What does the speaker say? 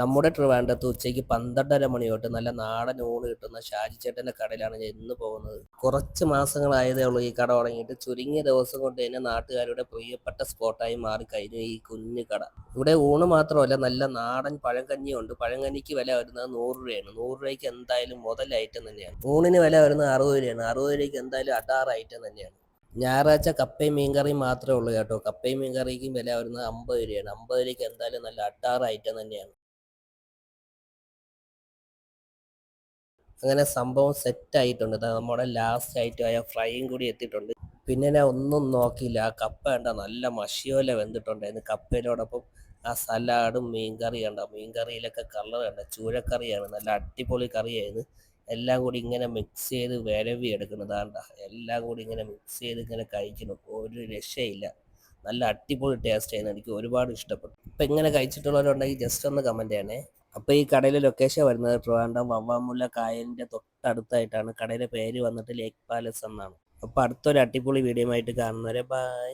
നമ്മുടെ ട്രിവാൻഡത്ത് ഉച്ചയ്ക്ക് പന്ത്രണ്ടര മണി തൊട്ട് നല്ല നാടൻ ഊണ് കിട്ടുന്ന ഷാജി ചേട്ടന്റെ കടയിലാണ് ഞാൻ ഇന്ന് പോകുന്നത്. കുറച്ച് മാസങ്ങളായതേ ഉള്ളൂ ഈ കട തുടങ്ങിയിട്ട്. ചുരുങ്ങിയ ദിവസം കൊണ്ട് തന്നെ നാട്ടുകാരുടെ പ്രിയപ്പെട്ട സ്പോട്ടായി മാറിക്കഴിഞ്ഞു ഈ കുഞ്ഞു കട. ഇവിടെ ഊണ് മാത്രമല്ല നല്ല നാടൻ പഴങ്കഞ്ഞിയുണ്ട്. പഴങ്കഞ്ഞിക്ക് വില വരുന്നത് നൂറ് രൂപയാണ്. നൂറ് രൂപയ്ക്ക് എന്തായാലും മുതൽ ഐറ്റം തന്നെയാണ്. ഊണിന് വില വരുന്നത് അറുപത് രൂപയാണ്. അറുപത് രൂപയ്ക്ക് എന്തായാലും അടാറ് ഐറ്റം തന്നെയാണ്. ഞായറാഴ്ച കപ്പയും മീൻകറിയും മാത്രമേ ഉള്ളൂ കേട്ടോ. കപ്പയും മീൻകറിക്കും വില വരുന്നത് അമ്പത് രൂപയാണ്. അമ്പത് രൂപയ്ക്ക് എന്തായാലും നല്ല അട്ടാറ് ഐറ്റം തന്നെയാണ്. അങ്ങനെ സംഭവം സെറ്റ് ആയിട്ടുണ്ട്. നമ്മുടെ ലാസ്റ്റ് ഐറ്റം ആയ ഫ്രൈയും കൂടി എത്തിയിട്ടുണ്ട്. പിന്നെ ഞാൻ ഒന്നും നോക്കിയില്ല. ആ കപ്പ കണ്ട നല്ല മഷിയോല വെന്തിട്ടുണ്ടായിരുന്നു. കപ്പയിലോടൊപ്പം ആ സലാഡും മീൻകറി കണ്ട? മീൻകറിയിലൊക്കെ കളർ കണ്ട? ചൂരക്കറിയാണ്. നല്ല അടിപൊളി കറിയായിരുന്നു. എല്ലാം കൂടി ഇങ്ങനെ മിക്സ് ചെയ്ത് വിരവി എടുക്കുന്നതാണ്ട എല്ലാം കൂടി ഇങ്ങനെ മിക്സ് ചെയ്ത് ഇങ്ങനെ കഴിക്കണം ഒരു രക്ഷയില്ല. നല്ല അടിപൊളി ടേസ്റ്റ് ആയിരുന്നു. എനിക്ക് ഒരുപാട് ഇഷ്ടപ്പെട്ടു. ഇപ്പം ഇങ്ങനെ കഴിച്ചിട്ടുള്ളവരുണ്ടെങ്കിൽ ജസ്റ്റ് ഒന്ന് കമന്റ് ചെയ്യണേ. അപ്പോൾ ഈ കടയിലെ ലൊക്കേഷൻ വരുന്നത് ട്രിവാൻഡ്രം വവ്വാമുല്ല കായലിന്റെ തൊട്ടടുത്തായിട്ടാണ്. കടയുടെ പേര് വന്നിട്ട് ലേക്ക് പാലസ് എന്നാണ്. അപ്പോൾ അടുത്തൊരു അടിപൊളി വീഡിയോ ആയിട്ട് കാണുന്നവരെ ബൈ